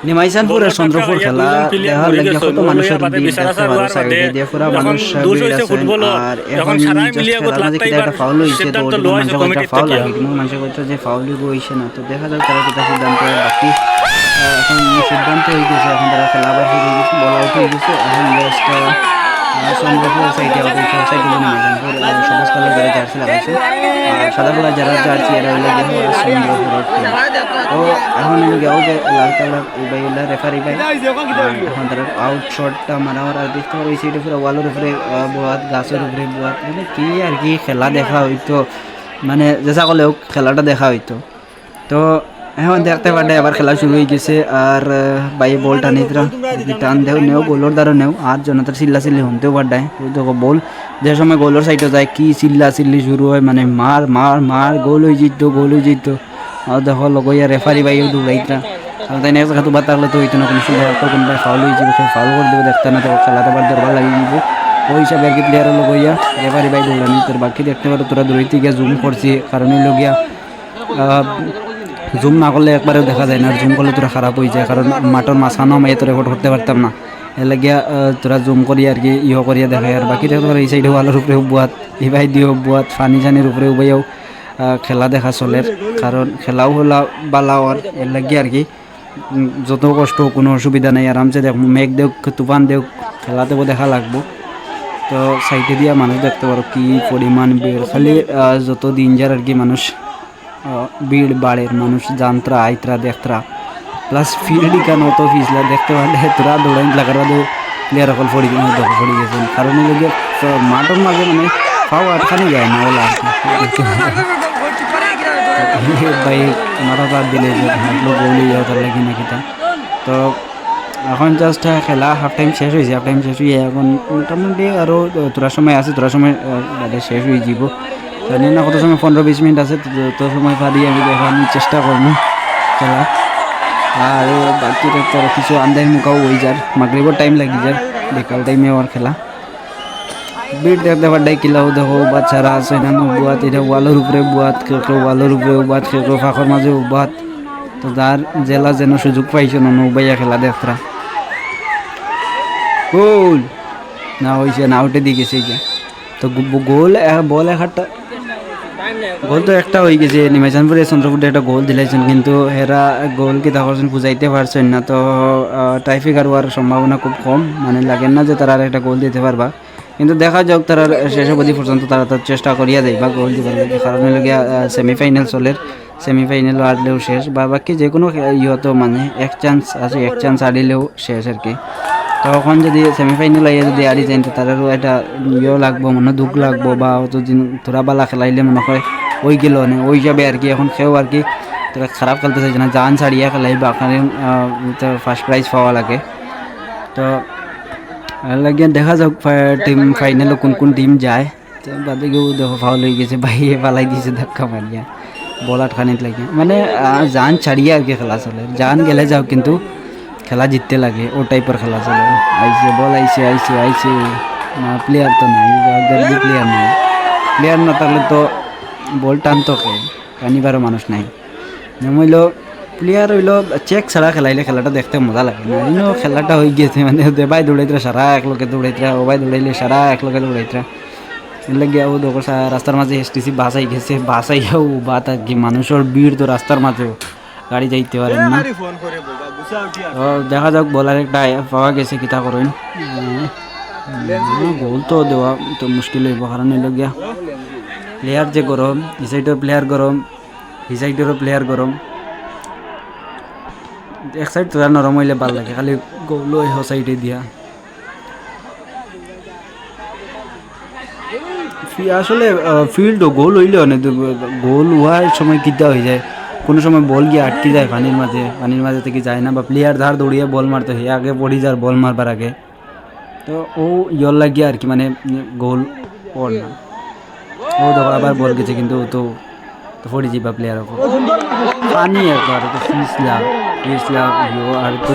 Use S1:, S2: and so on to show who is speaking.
S1: নিমাইসানপুরের চন্দ্রপুর খেলা দেখার লাগে কত মানুষের ভিড় দেখতে পারো সাইডে দিয়ে পুরা মানুষ ভিড় আছে আর এখন খেলার মাঝে কিটা একটা ফাউল হয়েছে তো মানুষের মানুষ ফাউল লাগে কিন্তু মানুষের কইটা যে ফাউলই হয়েছে না তো দেখা যাক তারা কিটা সিদ্ধান্ত বাকি। এখন সিদ্ধান্ত হয়ে গেছে এখন তারা খেলা আবার হয়ে গেছে বল আউট হয়ে গেছে এখন জাস্ট নিমাইসানপুর সবুজ কালার যারা জার্সি লাগাইছে আর যারা জার্সি এরা গিয়ে তো এখন যে ভাই এখন তারা আউট শটটা মারা আর দেখতে পারো এই ওয়ালের উপরে বোয়াত, গাছের উপরে বোয়াত মানে কি আর কি খেলা দেখা হইতো। মানে যেসা করলে খেলাটা দেখা হইতো। তো এখন দেখতে পারে আবার খেলা শুরু হয়ে গেছে, আর ভাই বল টানি টান দেও, নেও গোলর দ্বারা নেও, আর জনতার চিল্লা চিল্লি শুনতেও পারডায় দেখো, বল, যে সময় গোলর সাইডে যায়, কি চিল্লা চিল্লি শুরু হয় মানে মার মার মার গোল হয়ে যেত গোল হয়ে যেত আর দেখো লগইয়া রেফারি বাইও দৌড়াইতা আর তাই নেক্সট বাদ থাকলে তো হইতো না, কোনো সুবিধা তো কোনটা ফাউল হয়ে যাবে ফাউল করে দেবে, দেখতে না তো খেলাতে আবার দরবার লাগিয়ে দিব। ওই হিসাবে আর কি প্লেয়ারের লগইয়া রেফারি বাই দৌড়ানি তোর বাকি দেখতে পারো, তোরা দৌড়াইতে গিয়া জুম করছি, কারণ হইল জুম না করলে একবারেও দেখা যায় না। আর জুম করলে তোরা খারাপ হয়ে যায়, কারণ মাঠের মাঝখানেও আমি এত রেকর্ড করতে পারতাম না। এর তোরা জুম করি আর কি ইয়ে করিয়া দেখায় আর বাকি পারো এই সাইডে ওয়ালের উপরে বুয়াত, এই ভাই দিও বুয়াত, ফানি জানির উপরে উবাইও খেলা দেখা চলের। কারণ খেলাও হলা বালাও আর এর লাগি আর কি যত কষ্ট, কোনো অসুবিধা নেই। আরামসে দেখ, মেঘ দেখ তুফান দেখ খেলাতেও দেখা লাগবো। তো সাইডে দিয়া মানুষ দেখতে পারো কি পরিমাণ ভিড়। খালি যত দিন যার আর কি মানুষ। ভিড় বাড়ের মানুষ যান্ত্রা আইত্রা দেখত্রা। প্লাস ফিল্ড কেন অত ফিসলা দেখতে পারলে তোরা দৌড়াই লাগার বাদে প্লেয়ার অকল পড়ি দখল পড়ে গেছেন কারণ আহ, মাঠের মাঝে মানে ফাও আটখানে যায় না ওলা ভাই মাথা তার দিলে হাঁটলো বলি তার লাগি নাকি তা তো এখন জাস্ট খেলা হাফ টাইম শেষ হয়েছে হাফ টাইম শেষ হয়ে এখন মোটামুটি আরও তোরা সময় আছে তোরা সময় শেষ হয়ে যাব জানি না কত সময় পনেরো বিশ মিনিট আছে, তো- তো সময় পারি আমি দেখানোর চেষ্টা করব খেলা। আর বাকি তোর কিছু আন্দাজ মুখাও হয়ে যার, মাগরিবর টাইম লাগি যার, বিকাল টাইমে ওর খেলা। বিট দেখতে পারডাই কিলাও দেখো বাচ্চারা আছে না বুয়াত, এটা ওয়ালের উপরে বুয়াত কেউ কেউ ওয়ালের উপরে উবাত কেউ কেউ ফাঁকর মাঝে উবাত তো যার জেলা যেন সুযোগ পাইছে না উবাইয়া খেলা দেখরা গোল! না হয়েছে না উঠে দিয়ে গেছে তো গোল বল একটা গোল তো একটা হয়ে গেছে। নিমাইচানপুরে চন্দ্রপুরে একটা গোল দিলাইছেন, কিন্তু এরা গোল কি তখন বুঝাইতে পারছেন না। তো টাইফিক আর হওয়ার সম্ভাবনা খুব কম। মানে লাগে না যে তারা আর একটা গোল দিতে পারবা। কিন্তু দেখা যাক, তারা শেষ অবধি পর্যন্ত তারা তার চেষ্টা করিয়া দেয় বা গোল দিবার কারণ হলো গিয়া সেমিফাইনাল চলের। সেমিফাইনাল হারলেও শেষ। বা বাকি যে কোনো ইহতো মানে এক চান্স আছে, এক চান্স হারিলেও শেষ আর কি। তখন যদি সেমিফাইনাল আইয়া যদি হারি যায়, তো তারারও একটা ইয়েও লাগবো, মনে দুঃখ লাগবো, বা অতদিন তোরা বালা খেলাইলে মনে হয় ওই গেল, না ওই হিসাবে আর কি, এখন খেয়েও আর কি, তোরা খারাপ খেলতে চাইছে না জান ছাড়িয়া খেলাইবা আপনার ফার্স্ট প্রাইজ পাওয়া লাগে। তো, আর লাগিয়ে দেখা যাক টিম ফাইনালে কোন কোন টিম যায়। তো বাদে দেখো ফাউল হয়ে গেছে বাইরে পালাই দিয়েছে ধাক্কা মারিয়া বল আটখানিত লাগে মানে জান ছাড়িয়ে আর কি খেলা চলে, জান গেলে যাও কিন্তু খেলা জিততে লাগে, ও টাইপের খেলা চলে। আইসে বল আইসে আইসে আইসে না প্লেয়ার তো নাই প্লেয়ার নাই। প্লেয়ার না থাকলে তো বল টানতো কে টানিবারও মানুষ নাই। নমইল প্লেয়ার হইল চেক ছাড়া খেলাইলে খেলাটা দেখতে মজা লাগে না। ইনো খেলাটা হয়ে গিয়েছে মানে দেবাই দৌড়াইতে সারা একলগে দৌড়াইতে ওবাই দৌড়াইলে সারা একলগে দৌড়াইতে লাগে ও দেখো রাস্তার মাঝে এসটিসি বাস আই গেছে, বাস আইয়াও আর কি, মানুষের ভিড় তো রাস্তার মাঝেও। গাড়ি যাইতে পারেন না। দেখা যাক, বলার একটা পাওয়া গেছে কিতা করেন। গোল তো দেওয়া তো মুশকিল হইব কারণ গিয়া। প্লেয়ার যে গরম, এই সাইডের প্লেয়ার গরম, এই সাইডেরও প্লেয়ার গরম। এক সাইড তোরা নরম হইলে ভালো লাগে, খালি গোল হ সাইডে দিয়া। আসলে ফিল্ড গোল হইলে অনেক গোল হওয়ার সময় কিতা হয়ে যায়? কোনো সময় বল গিয়ে আটকে যায় পানির মাঝে পানির মাঝে থেকে যায় না বা প্লেয়ার ধার দৌড়িয়ে বল মারতে হয় আগে পড়ি যার বল মারবার আগে। তো ও ইয়ল লাগিয়ে আর কি মানে গোল পড় না। ও দেখো আবার বল গেছে কিন্তু ও তো তো পড়ে যাবা প্লেয়ার পানি একবার তো ফিসলা ফিসলা আর তো